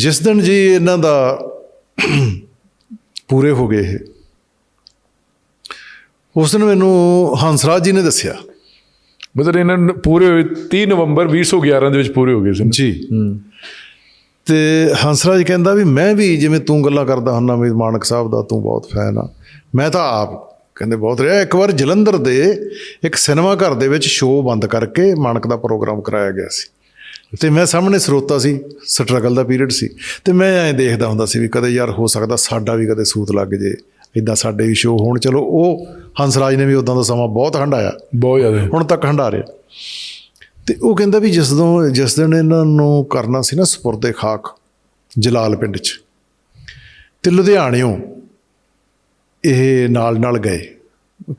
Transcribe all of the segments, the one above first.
ਜਿਸ ਦਿਨ ਜੀ ਇਹਨਾਂ ਦਾ ਪੂਰੇ ਹੋ ਗਏ ਇਹ ਉਸ ਦਿਨ ਮੈਨੂੰ ਹੰਸਰਾਜ ਜੀ ਨੇ ਦੱਸਿਆ। ਮਤਲਬ ਇਹਨਾਂ ਨੂੰ ਪੂਰੇ ਹੋਏ 30 ਨਵੰਬਰ 2011 ਦੇ ਵਿੱਚ ਪੂਰੇ ਹੋ ਗਏ ਸੀ? ਜੀ। ਤੇ ਹੰਸਰਾਜ ਕਹਿੰਦਾ ਵੀ ਮੈਂ ਵੀ ਜਿਵੇਂ ਤੂੰ ਗੱਲਾਂ ਕਰਦਾ ਹੁੰਨਾ ਵੀ ਮਾਨਕ ਸਾਹਿਬ ਦਾ ਤੂੰ ਬਹੁਤ ਫੈਨ ਆ। ਮੈਂ ਤਾਂ ਆਪ ਕਹਿੰਦੇ ਬਹੁਤ ਰਿਹਾ। ਇੱਕ ਵਾਰ ਜਲੰਧਰ ਦੇ ਇੱਕ ਸਿਨੇਮਾ ਘਰ ਦੇ ਵਿੱਚ ਸ਼ੋਅ ਬੰਦ ਕਰਕੇ ਮਾਨਕ ਦਾ ਪ੍ਰੋਗਰਾਮ ਕਰਾਇਆ ਗਿਆ ਸੀ। ਤੇ ਮੈਂ ਸਾਹਮਣੇ ਸਰੋਤਾ ਸੀ ਸਟਰਗਲ ਦਾ ਪੀਰੀਅਡ ਸੀ। ਤੇ ਮੈਂ ਐਂ ਦੇਖਦਾ ਹੁੰਦਾ ਸੀ ਵੀ ਕਦੇ ਯਾਰ ਹੋ ਸਕਦਾ ਸਾਡਾ ਵੀ ਕਦੇ ਸੂਤ ਲੱਗ ਜੇ ਇਦਾਂ ਸਾਡੇ ਵੀ ਸ਼ੋਅ ਹੋਣ। ਚਲੋ ਉਹ ਹੰਸਰਾਜ ਨੇ ਵੀ ਉਦਾਂ ਦਾ ਸਮਾਂ ਬਹੁਤ ਹੰਡਾਇਆ। ਬਹੁਤ ਜ਼ਿਆਦਾ। ਹੁਣ ਤੱਕ ਹੰਡਾ ਰਿਹਾ। ਤੇ ਉਹ ਕਹਿੰਦਾ ਵੀ ਜਿਸ ਤੋਂ ਜਿਸ ਦਿਨ ਇਹਨਾਂ ਨੂੰ ਕਰਨਾ ਸੀ ਨਾ ਸਪੁਰਦੇ ਖਾਕ ਜਲਾਲ ਪਿੰਡ 'ਚ ਤੇ ਲੁਧਿਆਣਿਓਂ ਇਹ ਨਾਲ ਨਾਲ ਗਏ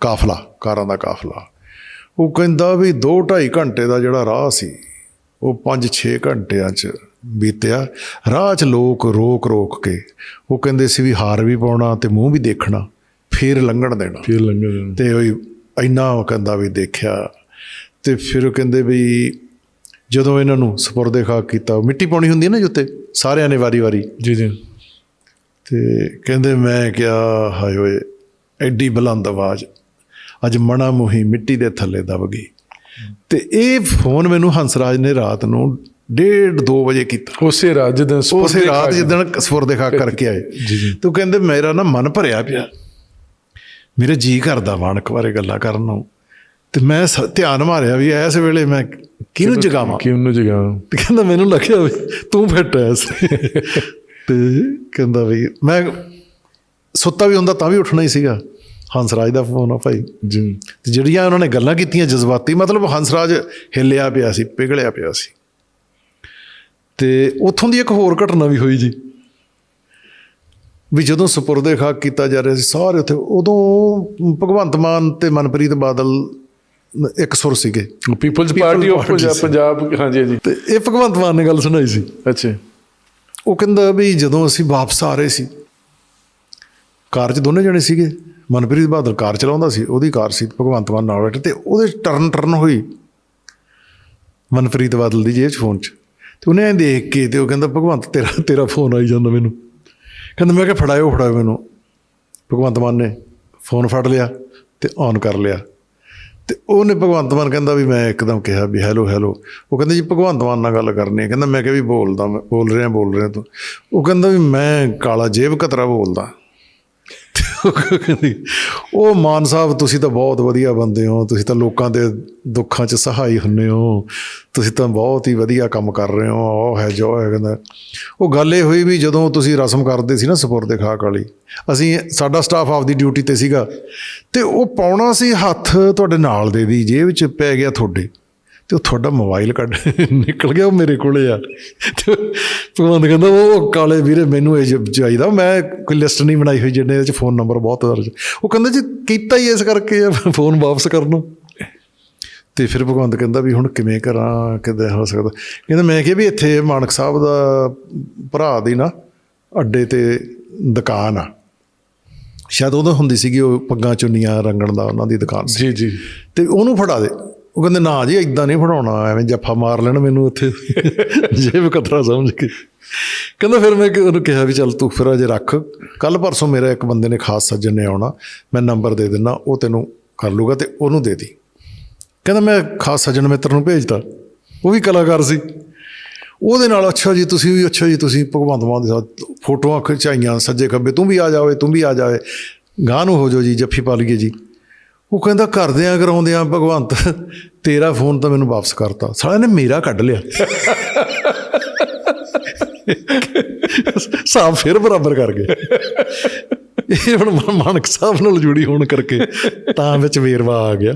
ਕਾਫਲਾ ਕਾਰਾਂ ਦਾ ਕਾਫਲਾ। ਉਹ ਕਹਿੰਦਾ ਵੀ 2 2.5 ਘੰਟੇ ਦਾ ਜਿਹੜਾ ਰਾਹ ਸੀ ਉਹ 5-6 ਘੰਟਿਆਂ 'ਚ ਬੀਤਿਆ। ਰਾਹ 'ਚ ਲੋਕ ਰੋਕ ਰੋਕ ਕੇ ਉਹ ਕਹਿੰਦੇ ਸੀ ਵੀ ਹਾਰ ਵੀ ਪਾਉਣਾ ਤੇ ਮੂੰਹ ਵੀ ਦੇਖਣਾ ਫੇਰ ਲੰਘਣ ਦੇਣਾ। ਫਿਰ ਲੰਘੇ ਦਿਨ। ਤੇ ਉਹ ਇੰਨਾ ਉਹ ਕਹਿੰਦਾ ਵੀ ਦੇਖਿਆ। ਤੇ ਫਿਰ ਉਹ ਕਹਿੰਦੇ ਵੀ ਜਦੋਂ ਇਹਨਾਂ ਨੂੰ ਸਪੁਰਦੇ ਖਾਕ ਕੀਤਾ ਮਿੱਟੀ ਪਾਉਣੀ ਹੁੰਦੀ ਹੈ ਨਾ ਜੁੱਤੇ ਸਾਰਿਆਂ ਨੇ ਵਾਰੀ-ਵਾਰੀ ਜੀ ਜੀ। ਤੇ ਕਹਿੰਦੇ ਮੈਂ ਕਿਹਾ ਹਾਏ ਓਏ ਐਡੀ ਬੁਲੰਦ ਆਵਾਜ਼ ਅੱਜ ਮਣਾ ਮੁਹੀ ਮਿੱਟੀ ਦੇ ਥੱਲੇ ਦਬ ਗਈ। ਤੇ ਇਹ ਫੋਨ ਮੈਨੂੰ ਹੰਸਰਾਜ ਨੇ ਰਾਤ ਨੂੰ 1:30 2 ਵਜੇ ਕੀਤਾ। ਉਸੇ ਰਾਤ ਜਦੋਂ ਉਸੇ ਰਾਤ ਜਿੱਦਣ ਸਪੁਰਦੇ ਖਾਕ ਕਰਕੇ ਆਏ। ਤੂੰ ਕਹਿੰਦੇ ਮੇਰਾ ਨਾ ਮਨ ਭਰਿਆ ਪਿਆ। ਮੇਰੇ ਜੀ ਕਰਦਾ ਮਾਨਕ ਬਾਰੇ ਗੱਲਾਂ ਕਰਨ ਨੂੰ। ਤੇ ਮੈਂ ਧਿਆਨ ਮਾਰਿਆ ਵੀ ਇਸ ਵੇਲੇ ਮੈਂ ਕਿਹਨੂੰ ਜਗਾਵਾਂ? ਕਿ ਉਹਨੂੰ ਜਗਾ ਤੇ ਕਹਿੰਦਾ ਮੈਨੂੰ ਲੱਗਿਆ ਵੀ ਤੂੰ ਫਿੱਟ ਐ ਤੇ ਕਹਿੰਦਾ ਵੀ ਮੈਂ ਸੁੱਤਾ ਵੀ ਹੁੰਦਾ ਤਾਂ ਵੀ ਉੱਠਣਾ ਹੀ ਸੀਗਾ। ਹੰਸਰਾਜ ਦਾ ਫੋਨ ਆ ਭਾਈ। ਜੀ। ਤੇ ਜਿਹੜੀਆਂ ਉਹਨਾਂ ਨੇ ਗੱਲਾਂ ਕੀਤੀਆਂ ਜਜ਼ਬਾਤੀ ਮਤਲਬ ਹੰਸਰਾਜ ਹਿੱਲਿਆ ਪਿਆ ਸੀ ਪਿਘਲਿਆ ਪਿਆ ਸੀ। ਤੇ ਉੱਥੋਂ ਦੀ ਇੱਕ ਹੋਰ ਘਟਨਾ ਵੀ ਹੋਈ ਜੀ ਵੀ ਜਦੋਂ ਸਪੁਰਦੇ ਖਾਕ ਕੀਤਾ ਜਾ ਰਿਹਾ ਸੀ ਸਾਰੇ ਉੱਥੇ ਉਦੋਂ ਭਗਵੰਤ ਮਾਨ ਤੇ ਮਨਪ੍ਰੀਤ ਬਾਦਲ ਇੱਕ ਸੁਰ ਸੀਗੇ। People's party of. ਪੰਜਾਬ ਹਾਂਜੀ ਜੀ ਤੇ ਇਹ ਭਗਵੰਤ ਮਾਨ ਨੇ ਗੱਲ ਸੁਣਾਈ ਸੀ। ਅੱਛਾ। ਉਹ ਕਹਿੰਦਾ ਵੀ ਜਦੋਂ ਅਸੀਂ ਵਾਪਸ ਆ ਰਹੇ ਸੀ ਕਾਰ 'ਚ ਦੋਨੇ ਜਣੇ ਸੀਗੇ। ਮਨਪ੍ਰੀਤ ਬਾਦਲ ਕਾਰ ਚਲਾਉਂਦਾ ਸੀ, ਉਹਦੀ ਕਾਰ ਸੀ ਭਗਵੰਤ ਮਾਨ ਨਾਲ ਬੈਠੇ ਤੇ ਉਹਦੇ ਟਰਨ ਟਰਨ ਹੋਈ ਮਨਪ੍ਰੀਤ ਬਾਦਲ ਦੀ ਜੇਬ 'ਚ ਫੋਨ 'ਚ। ਤੇ ਉਹਨੇ ਐਂ ਦੇਖ ਕੇ ਤੇ ਉਹ ਕਹਿੰਦਾ, ਭਗਵੰਤ, ਤੇਰਾ ਤੇਰਾ ਫੋਨ ਆਈ ਜਾਂਦਾ ਮੈਨੂੰ। ਕਹਿੰਦਾ, ਮੈਂ ਕਿਹਾ, ਫੜਾਇਓ ਫੜਾਇਓ ਮੈਨੂੰ। ਭਗਵੰਤ ਮਾਨ ਨੇ ਫੋਨ ਫੜ ਲਿਆ ਤੇ ਔਨ ਕਰ ਲਿਆ। ਤੇ ਉਹਨੇ ਭਗਵੰਤ ਮਾਨ ਕਹਿੰਦਾ ਵੀ ਮੈਂ ਇੱਕਦਮ ਕਿਹਾ ਵੀ, ਹੈਲੋ ਹੈਲੋ। ਉਹ ਕਹਿੰਦਾ, ਜੀ, ਭਗਵੰਤ ਮਾਨ ਨਾਲ ਗੱਲ ਕਰਨੀ ਹੈ। ਕਹਿੰਦਾ, ਮੈਂ ਕਿਹਾ, ਵੀ ਬੋਲਦਾ ਮੈਂ, ਬੋਲ ਰਿਹਾ ਬੋਲ ਰਿਹਾ ਤੂੰ। ਉਹ ਕਹਿੰਦਾ ਵੀ, ਮੈਂ ਕਾਲਾ ਜੇਬ ਕਤਰਾ ਬੋਲਦਾ। ਕਹਿੰਦੀ ਉਹ ਮਾਨ ਸਾਹਿਬ, ਤੁਸੀਂ ਤਾਂ ਬਹੁਤ ਵਧੀਆ ਬੰਦੇ ਹੋ। ਤੁਸੀਂ ਤਾਂ ਲੋਕਾਂ ਦੇ ਦੁੱਖਾਂ 'ਚ ਸਹਾਈ ਹੁੰਨੇ ਹੋ। ਤੁਸੀਂ ਤਾਂ ਬਹੁਤ ਹੀ ਵਧੀਆ ਕੰਮ ਕਰ ਰਹੇ ਹੋ। ਉਹ ਹੈ ਜੋ ਹੈ, ਕਹਿੰਦਾ। ਉਹ ਗੱਲ ਇਹ ਹੋਈ ਵੀ ਜਦੋਂ ਤੁਸੀਂ ਰਸਮ ਕਰਦੇ ਸੀ ਨਾ ਸਪੁਰਦੇ ਖਾਕ ਵਾਲੀ, ਅਸੀਂ ਸਾਡਾ ਸਟਾਫ ਆਪਦੀ ਡਿਊਟੀ ਤੇ ਸੀਗਾ। ਤੇ ਉਹ ਪਾਉਣਾ ਸੀ ਹੱਥ ਤੁਹਾਡੇ ਨਾਲ ਦੇ ਦੀ, ਜੇਬ 'ਚ ਪੈ ਗਿਆ ਤੁਹਾਡੇ। ਤੇ ਉਹ ਤੁਹਾਡਾ ਮੋਬਾਈਲ ਕੱਢ ਨਿਕਲ ਗਿਆ ਉਹ ਮੇਰੇ ਕੋਲੇ ਆ। ਤੇ ਭਗਵੰਤ ਕਹਿੰਦਾ ਉਹ ਕਾਲੇ ਵੀਰੇ ਮੈਨੂੰ ਇਹ ਚਾਹੀਦਾ। ਮੈਂ ਕੋਈ ਲਿਸਟ ਨਹੀਂ ਬਣਾਈ ਹੋਈ ਜਿਹਨੇ ਇਹਦੇ ਚ ਫੋਨ ਨੰਬਰ ਬਹੁਤ ਦਰਜ ਉਹ ਕਹਿੰਦਾ ਜੀ ਕੀਤਾ ਹੀ ਇਸ ਕਰਕੇ ਫੋਨ ਵਾਪਸ ਕਰਨ ਨੂੰ ਤੇ ਫਿਰ ਭਗਵੰਤ ਕਹਿੰਦਾ ਵੀ ਹੁਣ ਕਿਵੇਂ ਕਰਾਂ ਕਿੱਦਾਂ ਹੋ ਸਕਦਾ? ਕਹਿੰਦਾ ਮੈਂ ਕਿਹਾ ਵੀ ਇੱਥੇ ਮਾਨਕ ਸਾਹਿਬ ਦਾ ਭਰਾ ਦੀ ਨਾ ਅੱਡੇ ਤੇ ਦੁਕਾਨ ਆ। ਸ਼ਾਇਦ ਉਦੋਂ ਹੁੰਦੀ ਸੀਗੀ ਉਹ ਪੱਗਾਂ ਚੁੰਨੀਆਂ ਰੰਗਣ ਦਾ ਉਹਨਾਂ ਦੀ ਦੁਕਾਨ ਸੀ। ਜੀ ਜੀ। ਤੇ ਉਹਨੂੰ ਫੜਾ ਦੇ। ਉਹ ਕਹਿੰਦੇ, ਨਾ ਜੀ ਇਦਾਂ ਨਹੀਂ ਫੜਾਉਣਾ, ਐਵੇਂ ਜੱਫਾ ਮਾਰ ਲੈਣ ਮੈਨੂੰ ਉੱਥੇ। ਜੇਬ ਕਤਰਾ ਸਮਝ ਕੇ। ਕਹਿੰਦਾ, ਫਿਰ ਮੈਂ ਉਹਨੂੰ ਕਿਹਾ ਵੀ, ਚੱਲ ਤੂੰ ਫਿਰ ਅਜੇ ਰੱਖ। ਕੱਲ ਪਰਸੋਂ ਮੇਰਾ ਇੱਕ ਬੰਦੇ ਨੇ ਖਾਸ ਸੱਜਣ ਨੇ ਆਉਣਾ। ਮੈਂ ਨੰਬਰ ਦੇ ਦਿੰਦਾ, ਉਹ ਤੈਨੂੰ ਕਰ ਲੂਗਾ ਤੇ ਉਹਨੂੰ ਦੇ ਦੀ। ਕਹਿੰਦਾ, ਮੈਂ ਖਾਸ ਸੱਜਣ ਮਿੱਤਰ ਨੂੰ ਭੇਜਤਾ। ਉਹ ਵੀ ਕਲਾਕਾਰ ਸੀ। ਉਹਦੇ ਨਾਲ, ਅੱਛਾ ਜੀ, ਤੁਸੀਂ ਵੀ, ਅੱਛਾ ਜੀ, ਤੁਸੀਂ ਭਗਵੰਤ ਮਾਨ ਦੇ ਸਾਥ ਫੋਟੋਆਂ ਖਿਚਾਈਆਂ, ਸੱਜੇ ਖੱਬੇ, ਤੂੰ ਵੀ ਆ ਜਾਵੇ, ਤੂੰ ਵੀ ਆ ਜਾਵੇ। ਗਾਹ ਨੂੰ ਹੋ ਜਾਓ ਜੀ, ਜੱਫੀ ਪਾ ਲਈਏ ਜੀ। ਉਹ ਕਹਿੰਦਾ ਕਰਦਿਆਂ ਕਰਾਉਂਦਿਆਂ ਭਗਵੰਤ ਤੇਰਾ ਫੋਨ ਤਾਂ ਮੈਨੂੰ ਵਾਪਸ ਕਰਤਾ। ਸਾਲੇ ਨੇ ਮੇਰਾ ਕੱਢ ਲਿਆ। ਸਾਬ ਫਿਰ ਬਰਾਬਰ ਕਰ ਗਏ। ਇਹ ਹੁਣ ਮਾਨਕ ਸਾਹਿਬ ਨਾਲ ਜੁੜੀ ਹੋਣ ਕਰਕੇ ਤਾਂ ਵਿੱਚ ਵੇਰਵਾ ਆ ਗਿਆ।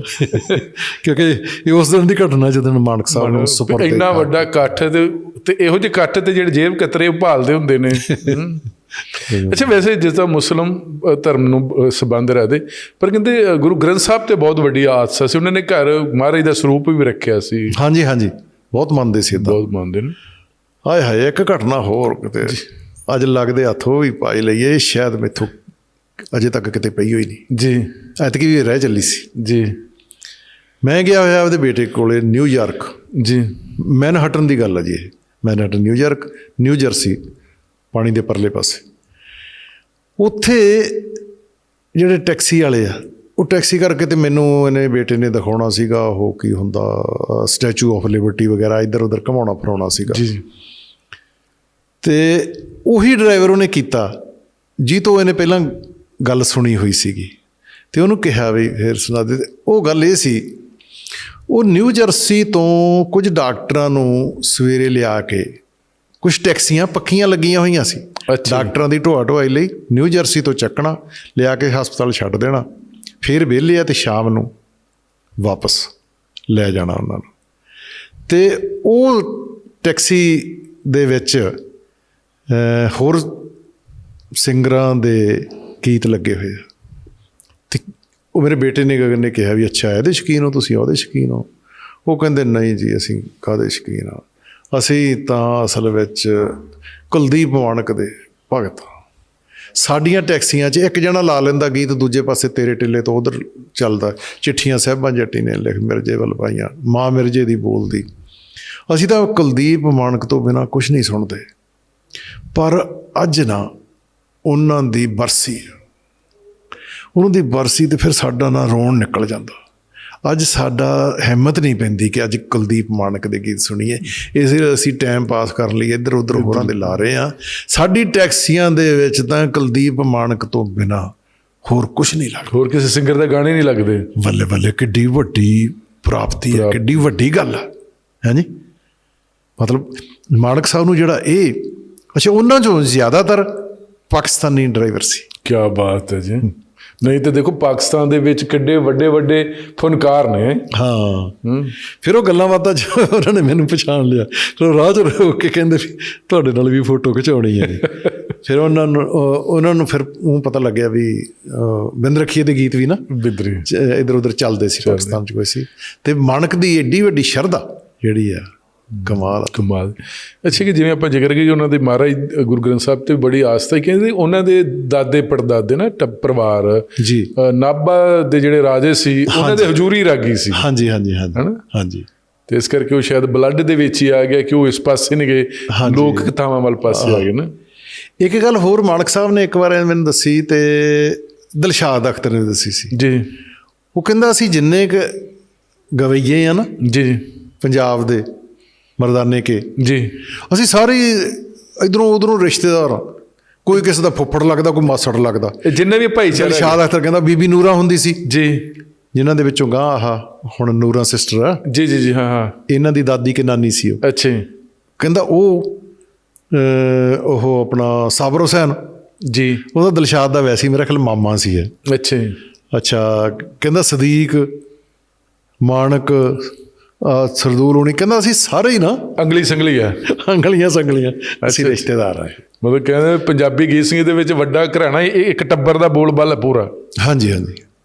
ਕਿਉਂਕਿ ਇਹ ਉਸ ਦਿਨ ਦੀ ਘਟਨਾ ਜਦੋਂ ਮਾਨਕ ਸਾਹਿਬ ਨੂੰ ਸੁਪਰਦ ਇੰਨਾ ਵੱਡਾ ਇਕੱਠ ਤੇ ਇਹੋ ਜਿਹੇ ਇਕੱਠ ਤੇ ਜਿਹੜੇ ਜੇਬ ਕਤਰੇ ਭਾਲਦੇ ਹੁੰਦੇ ਨੇ। ਅੱਛਾ ਵੈਸੇ ਜਿਸ ਦਾ ਮੁਸਲਮ ਧਰਮ ਨੂੰ ਸੰਬੰਧ ਰੱਖਦੇ ਪਰ ਕਹਿੰਦੇ ਗੁਰੂ ਗ੍ਰੰਥ ਸਾਹਿਬ ਤੇ ਬਹੁਤ ਵੱਡੀ ਆਸਾ ਸੀ। ਉਹਨਾਂ ਨੇ ਘਰ ਮਹਾਰਾਜ ਦਾ ਸਰੂਪ ਵੀ ਰੱਖਿਆ ਸੀ। ਹਾਂਜੀ ਹਾਂਜੀ। ਬਹੁਤ ਮੰਨਦੇ ਸੀ ਏਦਾਂ। ਬਹੁਤ ਮੰਨਦੇ ਨੇ। ਹਾਏ ਹਾਏ ਇੱਕ ਘਟਨਾ ਹੋਰ ਕਿਤੇ। ਅੱਜ ਲੱਗਦੇ ਹੱਥ ਉਹ ਵੀ ਪਾਈ ਲਈਏ ਸ਼ਾਇਦ ਮੈਥੋਂ ਅਜੇ ਤੱਕ ਕਿਤੇ ਪਈ ਹੋਈ ਨਹੀਂ। ਜੀ। ਐਤਕੀ ਵੀ ਰਹਿ ਚੱਲੀ ਸੀ। ਜੀ। ਮੈਂ ਗਿਆ ਹੋਇਆ ਉਹਦੇ ਬੇਟੇ ਕੋਲੇ ਨਿਊਯਾਰਕ ਜੀ। ਮੈਨਹਟਨ ਦੀ ਗੱਲ ਹੈ ਜੀ ਮੈਨਹਟਨ ਨਿਊਯਾਰਕ ਨਿਊ ਜਰਸੀ। ਪਾਣੀ ਦੇ ਪਰਲੇ ਪਾਸੇ। ਉੱਥੇ ਜਿਹੜੇ ਟੈਕਸੀ ਵਾਲੇ ਆ ਉਹ ਟੈਕਸੀ ਕਰਕੇ ਤੇ ਮੈਨੂੰ ਇਹਨੇ ਬੇਟੇ ਨੇ ਦਿਖਾਉਣਾ ਸੀਗਾ ਉਹ ਕੀ ਹੁੰਦਾ ਸਟੈਚੂ ਆਫ ਲਿਬਰਟੀ ਵਗੈਰਾ ਇੱਧਰ ਉੱਧਰ ਘਮਾਉਣਾ ਫਿਰਾਉਣਾ ਸੀਗਾ। ਜੀ ਜੀ। ਤੇ ਉਹੀ ਡਰਾਈਵਰ ਉਹਨੇ ਕੀਤਾ ਜੀ ਤੋਂ ਇਹਨੇ ਪਹਿਲਾਂ ਗੱਲ ਸੁਣੀ ਹੋਈ ਸੀਗੀ। ਤੇ ਉਹਨੂੰ ਕਿਹਾ ਵੀ ਫਿਰ ਸੁਣਾ ਦੇ ਉਹ ਗੱਲ ਇਹ ਸੀ ਉਹ ਨਿਊ ਜਰਸੀ ਤੋਂ ਕੁਝ ਡਾਕਟਰਾਂ ਨੂੰ ਸਵੇਰੇ ਲਿਆ ਕੇ ਕੁਝ ਟੈਕਸੀਆਂ ਪੱਕੀਆਂ ਲੱਗੀਆਂ ਹੋਈਆਂ ਸੀ। ਡਾਕਟਰਾਂ ਦੀ ਢੋਆ ਢੋਆਈ ਲਈ ਨਿਊ ਜਰਸੀ ਤੋਂ ਚੱਕਣਾ ਲਿਆ ਕੇ ਹਸਪਤਾਲ ਛੱਡ ਦੇਣਾ ਫਿਰ ਵਿਹਲੇ ਆ ਤੇ ਸ਼ਾਮ ਨੂੰ ਵਾਪਸ ਲੈ ਜਾਣਾ ਉਹਨਾਂ ਨੂੰ। ਤੇ ਉਹ ਟੈਕਸੀ ਦੇ ਵਿੱਚ ਹੋਰ ਸਿੰਗਰਾਂ ਦੇ ਗੀਤ ਲੱਗੇ ਹੋਏ ਆ। ਤੇ ਉਹ ਮੇਰੇ ਬੇਟੇ ਨੇ ਗਗਨ ਨੇ ਕਿਹਾ ਵੀ ਅੱਛਾ ਇਹਦੇ ਸ਼ੌਕੀਨ ਹੋ ਤੁਸੀਂ ਉਹਦੇ ਸ਼ੌਕੀਨ ਹੋ? ਉਹ ਕਹਿੰਦੇ ਨਹੀਂ ਜੀ ਅਸੀਂ ਕਾਹਦੇ ਸ਼ੌਕੀਨ ਆ? ਅਸੀਂ ਤਾਂ ਅਸਲ ਵਿੱਚ ਕੁਲਦੀਪ ਮਾਨਕ ਦੇ ਭਗਤ ਸਾਡੀਆਂ ਟੈਕਸੀਆਂ 'ਚ ਇੱਕ ਜਣਾ ਲਾ ਲੈਂਦਾ ਗੀਤ, ਦੂਜੇ ਪਾਸੇ ਤੇਰੇ ਟਿੱਲੇ ਤੋਂ ਉਧਰ ਚੱਲਦਾ। ਚਿੱਠੀਆਂ ਸਾਹਿਬਾਂ ਜੱਟੀ ਨੇ ਲਿਖ, ਮਿਰਜੇ ਵੱਲ ਪਾਈਆਂ, ਮਾਂ ਮਿਰਜੇ ਦੀ ਬੋਲਦੀ। ਅਸੀਂ ਤਾਂ ਕੁਲਦੀਪ ਮਾਨਕ ਤੋਂ ਬਿਨਾ ਕੁਝ ਨਹੀਂ ਸੁਣਦੇ। ਪਰ ਅੱਜ ਨਾ ਉਹਨਾਂ ਦੀ ਬਰਸੀ ਉਹਨਾਂ ਦੀ ਬਰਸੀ ਤੇ ਫਿਰ ਸਾਡਾ ਨਾ ਰੋਣ ਨਿਕਲ ਜਾਂਦਾ। ਅੱਜ ਸਾਡਾ ਹਿੰਮਤ ਨਹੀਂ ਪੈਂਦੀ ਕਿ ਅੱਜ ਕੁਲਦੀਪ ਮਾਨਕ ਦੇ ਗੀਤ ਸੁਣੀਏ। ਇਸ ਲਈ ਅਸੀਂ ਟਾਈਮ ਪਾਸ ਕਰਨ ਲਈ ਇੱਧਰ ਉੱਧਰ ਹੋਰਾਂ ਦੇ ਲਾ ਰਹੇ ਆ ਸਾਡੀ ਟੈਕਸੀਆਂ ਦੇ ਵਿੱਚ ਤਾਂ ਕੁਲਦੀਪ ਮਾਨਕ ਤੋਂ ਬਿਨਾ ਹੋਰ ਕੁਝ ਨਹੀਂ ਲੱਗਦਾ। ਹੋਰ ਕਿਸੇ ਸਿੰਗਰ ਦੇ ਗਾਣੇ ਨਹੀਂ ਲੱਗਦੇ। ਬੱਲੇ ਬੱਲੇ ਕਿੱਡੀ ਵੱਡੀ ਪ੍ਰਾਪਤੀ ਹੈ। ਕਿੱਡੀ ਵੱਡੀ ਗੱਲ ਹੈ ਹਾਂਜੀ? ਮਤਲਬ ਮਾਨਕ ਸਾਹਿਬ ਨੂੰ ਜਿਹੜਾ ਇਹ ਅੱਛਾ ਉਹਨਾਂ ਚੋਂ ਜ਼ਿਆਦਾਤਰ ਪਾਕਿਸਤਾਨੀ ਡਰਾਈਵਰ ਸੀ। ਕੀ ਬਾਤ ਹੈ ਜੀ। ਨਹੀਂ ਤੇ ਦੇਖੋ ਪਾਕਿਸਤਾਨ ਦੇ ਵਿੱਚ ਕਿੱਡੇ ਵੱਡੇ ਵੱਡੇ ਫਨਕਾਰ ਨੇ। ਹਾਂ। ਫਿਰ ਉਹ ਗੱਲਾਂ ਬਾਤਾਂ 'ਚ ਉਹਨਾਂ ਨੇ ਮੈਨੂੰ ਪਛਾਣ ਲਿਆ। ਫਿਰ ਰਾਹ 'ਚ ਰੋਕ ਕੇ ਕਹਿੰਦੇ ਵੀ ਤੁਹਾਡੇ ਨਾਲ ਵੀ ਫੋਟੋ ਖਿਚਾਉਣੀ ਹੈ ਫਿਰ ਉਹਨਾਂ ਨੂੰ ਉਹ- ਉਹਨਾਂ ਨੂੰ ਫਿਰ ਉਹ ਪਤਾ ਲੱਗਿਆ ਵੀ ਬਿੰਦ ਰਖੀਏ ਦੇ ਗੀਤ ਵੀ ਨਾ। ਬਿਦਰੀ ਇਧਰ ਉਧਰ ਚੱਲਦੇ ਸੀ ਪਾਕਿਸਤਾਨ 'ਚ ਕੋਈ ਸੀ। ਤੇ ਮਾਨਕ ਦੀ ਏਡੀ ਵੱਡੀ ਸ਼ਰਧਾ ਜਿਹੜੀ ਆ ਕਮਾਲ। ਕਮਾਲ। ਅੱਛਾ ਕਿ ਜਿਵੇਂ ਆਪਾਂ ਜ਼ਿਕਰ ਕੀਤੀ ਉਹਨਾਂ ਦੇ ਮਹਾਰਾਜ ਗੁਰੂ ਗ੍ਰੰਥ ਸਾਹਿਬ ਤੇ ਬੜੀ ਆਸਥਾ ਹੈ ਕਹਿੰਦੇ ਉਹਨਾਂ ਦੇ ਦਾਦੇ ਪੜਦਾਦੇ ਨਾ ਪਰਿਵਾਰ ਜੀ। ਨਾਭਾ ਦੇ ਜਿਹੜੇ ਰਾਜੇ ਸੀ ਉਹਨਾਂ ਦੇ ਹਜ਼ੂਰੀ ਰਾਗੀ ਸੀ। ਹਾਂਜੀ ਹਾਂਜੀ ਹਾਂਜੀ? ਹਾਂਜੀ। ਤੇ ਇਸ ਕਰਕੇ ਉਹ ਸ਼ਾਇਦ ਬਲੱਡ ਦੇ ਵਿੱਚ ਹੀ ਆ ਗਿਆ ਕਿ ਉਹ ਇਸ ਪਾਸੇ ਨਹੀਂ ਗਏ। ਲੋਕ ਕਥਾਵਾਂ ਵੱਲ ਪਾਸੇ ਆ ਗਏ ਨਾ। ਇੱਕ ਗੱਲ ਹੋਰ ਮਾਨਕ ਸਾਹਿਬ ਨੇ ਇੱਕ ਵਾਰ ਮੈਨੂੰ ਦੱਸੀ ਤੇ ਦਿਲਸ਼ਾਦ ਅਖਤਰ ਨੇ ਦੱਸੀ ਸੀ। ਜੀ। ਉਹ ਕਹਿੰਦਾ ਅਸੀਂ ਜਿੰਨੇ ਕ ਗਵਈਏ ਆ ਨਾ ਜੀ। ਪੰਜਾਬ ਦੇ ਮਰਦਾਨੇ ਕੇ। ਜੀ। ਅਸੀਂ ਸਾਰੇ ਇਧਰੋਂ ਉਧਰੋਂ ਰਿਸ਼ਤੇਦਾਰ ਆ ਕੋਈ ਕਿਸੇ ਦਾ ਫੁੱਫੜ ਲੱਗਦਾ ਕੋਈ ਮਾਸੜ ਲੱਗਦਾ। ਜਿੰਨੇ ਵੀ ਭਾਈਚਾਰਾ ਦਿਲਸ਼ਾਦ ਅਖਤਰ ਕਹਿੰਦਾ ਬੀਬੀ ਨੂਰਾ ਹੁੰਦੀ ਸੀ। ਜੀ। ਜਿਨ੍ਹਾਂ ਦੇ ਵਿੱਚੋਂ ਗਾਂ ਆਹ ਹੁਣ ਨੂਰਾ ਸਿਸਟਰ ਆ। ਜੀ ਜੀ ਜੀ ਹਾਂ ਹਾਂ। ਇਹਨਾਂ ਦੀ ਦਾਦੀ ਕਿ ਨਾਨੀ ਸੀ ਉਹ। ਅੱਛਾ ਕਹਿੰਦਾ ਉਹ ਉਹ ਆਪਣਾ ਸਾਬਰ ਹੁਸੈਨ। ਜੀ। ਉਹਦਾ ਦਿਲਸ਼ਾਦ ਦਾ ਵੈਸੀ ਮੇਰਾ ਖਿਆਲ ਮਾਮਾ ਸੀ ਇਹ। ਅੱਛਾ ਅੱਛਾ ਕਹਿੰਦਾ ਸਦੀਕ ਮਾਨਕ ਸਰਦੂਲ ਹੋਣੀ ਕਹਿੰਦਾ ਅਸੀਂ ਸਾਰੇ ਹੀ ਨਾ ਅੰਗਲੀ ਸੰਗਲੀ ਆ। ਅੰਗਲੀਆਂ ਸੰਗਲੀਆਂ ਅਸੀਂ। ਰਿਸ਼ਤੇਦਾਰ ਆ ਮਤਲਬ ਕਹਿੰਦੇ ਪੰਜਾਬੀ ਗੀਤ ਸੰਗੀਤ ਦੇ ਵਿੱਚ ਵੱਡਾ ਘਰਾਣਾ ਇੱਕ ਟੱਬਰ ਦਾ ਬੋਲ ਬਾਲ ਹੈ ਪੂਰਾ। ਹਾਂਜੀ ਹਾਂਜੀ।